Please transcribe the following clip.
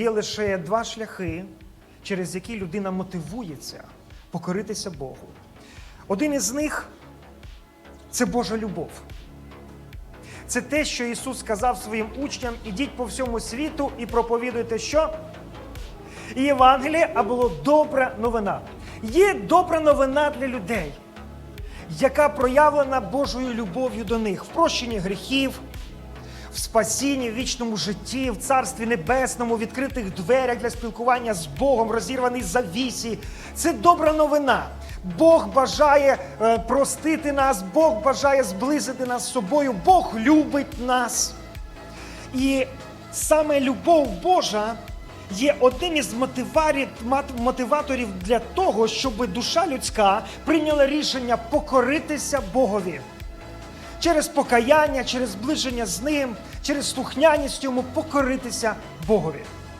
Є лише два шляхи, через які людина мотивується покоритися Богу. Один із них це Божа любов. Це те, що Ісус сказав своїм учням: ідіть по всьому світу і проповідуйте що? І Євангеліє, а було добра новина. Є добра новина для людей, яка проявлена Божою любов'ю до них в прощенні гріхів, спасінні, в вічному житті, в царстві небесному, відкритих дверях для спілкування з Богом, розірваний завісі. Це добра новина. Бог бажає е, простити нас, Бог бажає зблизити нас з собою, Бог любить нас. І саме любов Божа є одним із мотиваторів для того, щоб душа людська прийняла рішення покоритися Богові. Через покаяння, через зближення з ним, через слухняність йому покоритися Богові.